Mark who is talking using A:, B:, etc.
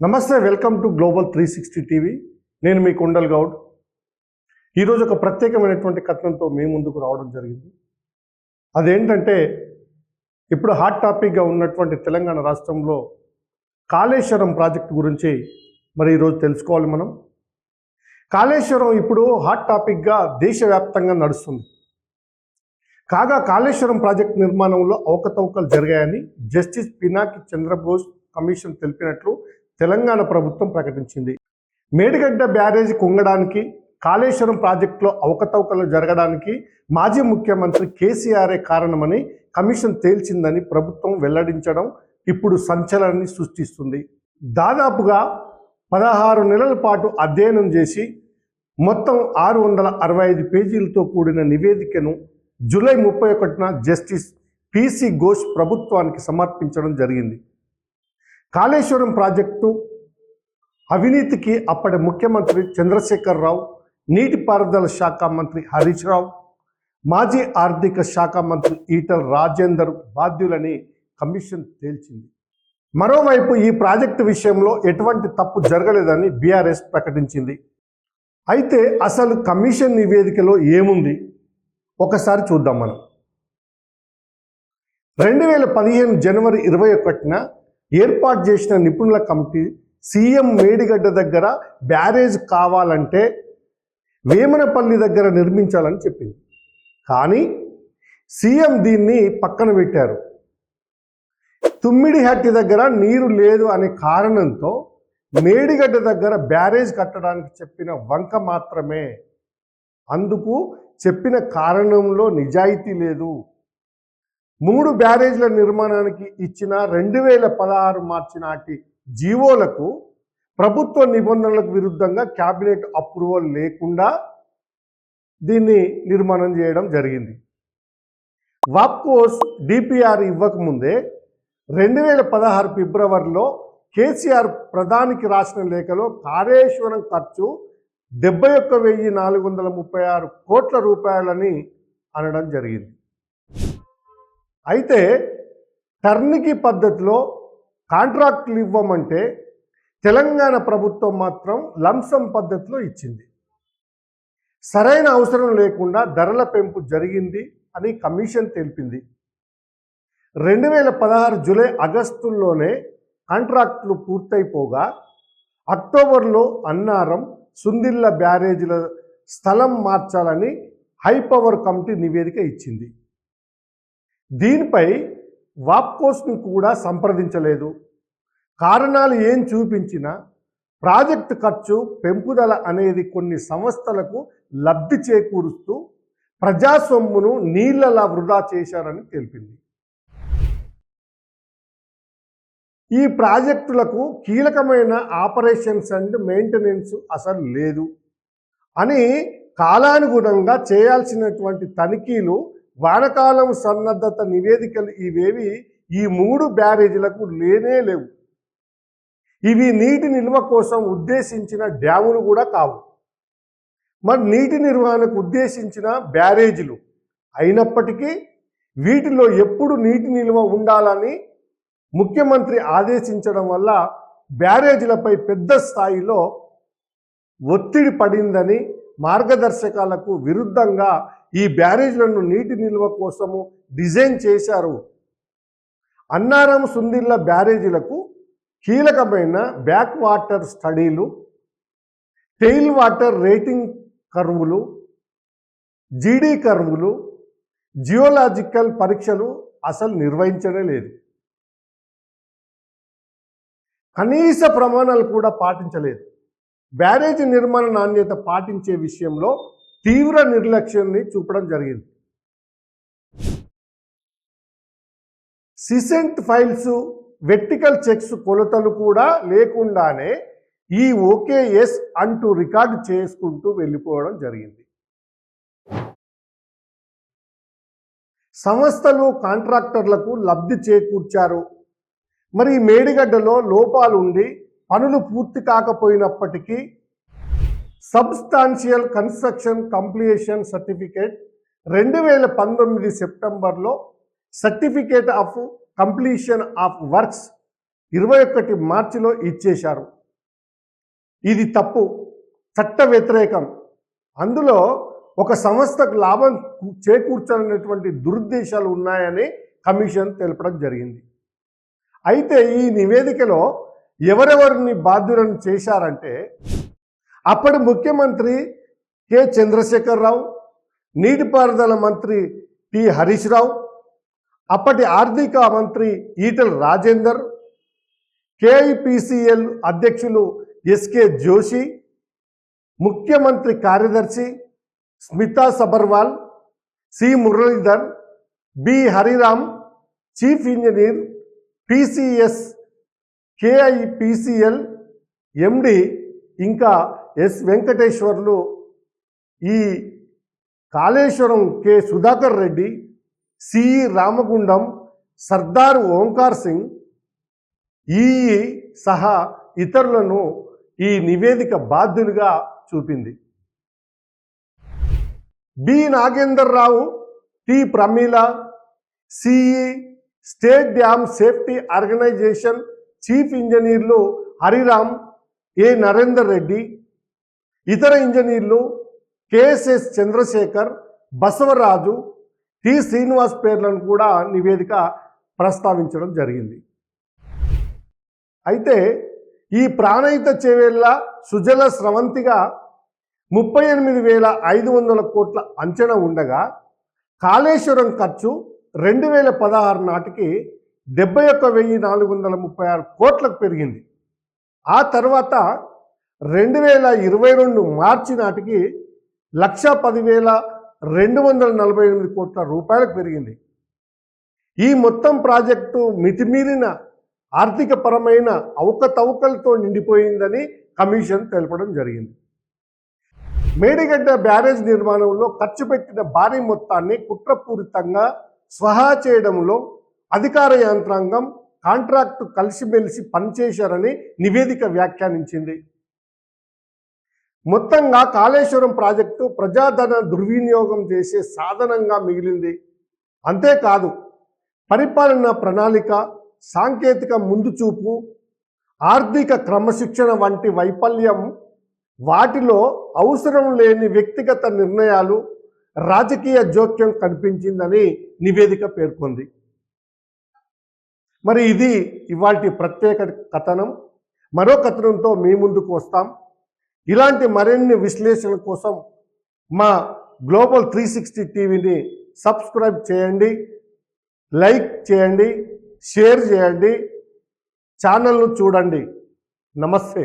A: నమస్తే welcome to Global three sixty TV. నేను మీ కుండల్ గౌడ్. ఈరోజు ఒక ప్రత్యేకమైనటువంటి కథనంతో మీ ముందుకు రావడం జరిగింది. అదేంటంటే ఇప్పుడు హాట్ టాపిక్గా ఉన్నటువంటి తెలంగాణ రాష్ట్రంలో కాళేశ్వరం ప్రాజెక్టు గురించి మరి ఈరోజు తెలుసుకోవాలి మనం. కాళేశ్వరం ఇప్పుడు హాట్ టాపిక్గా దేశవ్యాప్తంగా నడుస్తుంది. కాగా కాళేశ్వరం ప్రాజెక్టు నిర్మాణంలో అవకతవకలు జరిగాయని జస్టిస్ పినాకి చంద్రబోస్ కమిషన్ తెలిపినట్లు తెలంగాణ ప్రభుత్వం ప్రకటించింది. మేడిగడ్డ బ్యారేజీ కుంగడానికి కాళేశ్వరం ప్రాజెక్టులో అవకతవకలు జరగడానికి మాజీ ముఖ్యమంత్రి కేసీఆర్ఏ కారణమని కమిషన్ తేల్చిందని ప్రభుత్వం వెల్లడించడం ఇప్పుడు సంచలనాన్ని సృష్టిస్తుంది. దాదాపుగా పదహారు నెలల పాటు అధ్యయనం చేసి మొత్తం ఆరు వందల అరవై ఐదు పేజీలతో కూడిన నివేదికను జూలై ముప్పై ఒకటిన జస్టిస్ పిసి ఘోష్ ప్రభుత్వానికి సమర్పించడం జరిగింది. కాళేశ్వరం ప్రాజెక్టు అవినీతికి అప్పటి ముఖ్యమంత్రి చంద్రశేఖర్ రావు నీటిపారుదల శాఖ మంత్రి హరీష్ రావు మాజీ ఆర్థిక శాఖ మంత్రి ఈటల రాజేందర్ బాధ్యులని కమిషన్ తేల్చింది. మరోవైపు ఈ ప్రాజెక్టు విషయంలో ఎటువంటి తప్పు జరగలేదని బీఆర్ఎస్ ప్రకటించింది. అయితే అసలు కమిషన్ నివేదికలో ఏముంది? ఒకసారి చూద్దాం మనం. రెండు వేల పదిహేను జనవరి ఇరవై ఒకటిన ఏర్పాటు చేసిన నిపుణుల కమిటీ సీఎం మేడిగడ్డ దగ్గర బ్యారేజ్ కావాలంటే వేమనపల్లి దగ్గర నిర్మించాలని చెప్పింది. కానీ సీఎం దీన్ని పక్కన పెట్టారు. తుమ్మిడిహట్టి దగ్గర నీరు లేదు అనే కారణంతో మేడిగడ్డ దగ్గర బ్యారేజ్ కట్టడానికి చెప్పిన వంక మాత్రమే. అందుకు చెప్పిన కారణంలో నిజాయితీ లేదు. మూడు బ్యారేజ్ల నిర్మాణానికి ఇచ్చిన రెండు వేల పదహారు మార్చి నాటి జీవోలకు ప్రభుత్వ నిబంధనలకు విరుద్ధంగా క్యాబినెట్ అప్రూవల్ లేకుండా దీన్ని నిర్మాణం చేయడం జరిగింది. వాప్కోస్ డిపిఆర్ ఇవ్వకముందే రెండు వేల పదహారు ఫిబ్రవరిలో కేసీఆర్ ప్రధానికి రాసిన లేఖలో కాళేశ్వరం ఖర్చు డెబ్బై ఒక్క వెయ్యి నాలుగు వందల ముప్పై ఆరు కోట్ల రూపాయలని అనడం జరిగింది. అయితే టర్నికి పద్ధతిలో కాంట్రాక్ట్లు ఇవ్వమంటే తెలంగాణ ప్రభుత్వం మాత్రం లంసం పద్ధతిలో ఇచ్చింది. సరైన అవసరం లేకుండా ధరల పెంపు జరిగింది అని కమిషన్ తెలిపింది. రెండు వేల పదహారు జూలై ఆగస్టుల్లోనే కాంట్రాక్టులు పూర్తయిపోగా అక్టోబర్లో అన్నారం సుందిల్ల బ్యారేజీల స్థలం మార్చాలని హై పవర్ కమిటీ నివేదిక ఇచ్చింది. దీనిపై వాప్కోస్ను కూడా సంప్రదించలేదు. కారణాలు ఏం చూపించినా ప్రాజెక్టు ఖర్చు పెంపుదల అనేది కొన్ని సంస్థలకు లబ్ధి చేకూరుస్తూ ప్రజాసొమ్మును నీళ్ళలా వృధా చేశారని తెలిపింది. ఈ ప్రాజెక్టులకు కీలకమైన ఆపరేషన్స్ అండ్ మెయింటెనెన్స్ అసలు లేదు. అని కాలానుగుణంగా చేయాల్సినటువంటి తనిఖీలు వానకాలం సన్నద్ధత నివేదికలు ఇవేవి ఈ మూడు బ్యారేజీలకు లేనే లేవు. ఇవి నీటి నిల్వ కోసం ఉద్దేశించిన డ్యాములు కూడా కావు. మరి నీటి నిర్వహణకు ఉద్దేశించిన బ్యారేజీలు అయినప్పటికీ వీటిలో ఎప్పుడు నీటి నిల్వ ఉండాలని ముఖ్యమంత్రి ఆదేశించడం వల్ల బ్యారేజీలపై పెద్ద స్థాయిలో ఒత్తిడి పడిందని మార్గదర్శకాలకు విరుద్ధంగా ఈ బ్యారేజ్లను నీటి నిల్వ కోసము డిజైన్ చేశారు. అన్నారం సుందిళ్ళ బ్యారేజీలకు కీలకమైన బ్యాక్ వాటర్ స్టడీలు టెయిల్ వాటర్ రేటింగ్ కర్వులు జీడీ కర్వులు జియోలాజికల్ పరీక్షలు అసలు నిర్వహించనే లేదు. కనీస ప్రమాణాలు కూడా పాటించలేదు. బ్యారేజీ నిర్మాణ నాణ్యత పాటించే విషయంలో తీవ్ర నిర్లక్ష్యాన్ని చూపడం జరిగింది. సిసెంట్ ఫైల్స్ వెర్టికల్ చెక్స్ కొలతలు కూడా లేకుండానే ఈ ఓకేఎస్ అంటూ రికార్డు చేసుకుంటూ వెళ్ళిపోవడం జరిగింది. సంస్థలు కాంట్రాక్టర్లకు లబ్ధి చేకూర్చారు. మరి మేడిగడ్డలో లోపాలు ఉండి పనులు పూర్తి కాకపోయినప్పటికీ సబ్స్టాన్షియల్ కన్స్ట్రక్షన్ కంప్లీషన్ సర్టిఫికేట్ రెండు వేల పంతొమ్మిది సెప్టెంబర్లో certificate of completion of works ఇరవై ఒకటి మార్చిలో ఇచ్చేశారు. ఇది తప్పు చట్ట వ్యతిరేకం. అందులో ఒక సంస్థకు లాభం చేకూర్చాలనేటువంటి దురుద్దేశాలు ఉన్నాయని కమిషన్ తెలపడం జరిగింది. అయితే ఈ నివేదికలో ఎవరెవరిని బాధ్యులను చేశారంటే అప్పటి ముఖ్యమంత్రి కె చంద్రశేఖరరావు నీటిపారుదల మంత్రి టి హరీష్ రావు అప్పటి ఆర్థిక మంత్రి ఈటల రాజేందర్ కేఐపిసిఎల్ అధ్యక్షులు ఎస్కే జోషి ముఖ్యమంత్రి కార్యదర్శి Smita Sabharwal C Muralidhar B Hariram chief engineer PCS KIPCL MD ఇంకా ఎస్ వెంకటేశ్వర్లు ఈ కాళేశ్వరం కె సుధాకర్ రెడ్డి సిఈ రామగుండం సర్దార్ ఓంకార్ సింగ్ ఈ సహా ఇతరులను ఈ నివేదిక బాధ్యులుగా చూపింది. B Nagender Rao T Pramila CE state dam safety organisation chief ఇంజనీర్లు హరిరామ్ ఏ నరేందర్ రెడ్డి ఇతర ఇంజనీర్లు కేఎస్ఎస్ చంద్రశేఖర్ బసవరాజు టి శ్రీనివాస్ పేర్లను కూడా నివేదిక ప్రస్తావించడం జరిగింది. అయితే ఈ ప్రాణహిత చేవేళ్ళ సుజల స్రవంతిగా ముప్పై ఎనిమిది వేల ఐదు వందల కోట్ల అంచనా ఉండగా కాళేశ్వరం ఖర్చు రెండు వేల పదహారు నాటికి డెబ్బై ఒక్క వెయ్యి నాలుగు వందల ముప్పై ఆరు కోట్లకు పెరిగింది. ఆ తర్వాత రెండు వేల ఇరవై రెండు మార్చి నాటికి లక్ష పదివేల రెండు వందల నలభై ఎనిమిది కోట్ల రూపాయలకు పెరిగింది. ఈ మొత్తం ప్రాజెక్టు మితిమీరిన ఆర్థికపరమైన అవకతవకలతో నిండిపోయిందని కమిషన్ తెలపడం జరిగింది. మేడిగడ్డ బ్యారేజ్ నిర్మాణంలో ఖర్చు పెట్టిన భారీ మొత్తాన్ని కుట్రపూరితంగా స్వహా చేయడంలో అధికార యంత్రాంగం కాంట్రాక్టు కలిసిమెలిసి పనిచేశారని నివేదిక వ్యాఖ్యానించింది. మొత్తంగా కాళేశ్వరం ప్రాజెక్టు ప్రజాధన దుర్వినియోగం చేసే సాధనంగా మిగిలింది. అంతేకాదు పరిపాలన ప్రణాళిక సాంకేతిక ముందుచూపు ఆర్థిక క్రమశిక్షణ వంటి వైఫల్యం వాటిలో అవసరం లేని వ్యక్తిగత నిర్ణయాలు రాజకీయ జోక్యం కనిపించిందని నివేదిక పేర్కొంది. మరి ఇది ఇవాటి ప్రత్యేక కథనం. మరో కథనంతో మీ ముందుకు వస్తాం. ఇలాంటి మరిన్ని విశ్లేషణల కోసం మా గ్లోబల్ త్రీ సిక్స్టీ టీవీని సబ్స్క్రైబ్ చేయండి లైక్ చేయండి షేర్ చేయండి ఛానల్ను చూడండి. నమస్తే.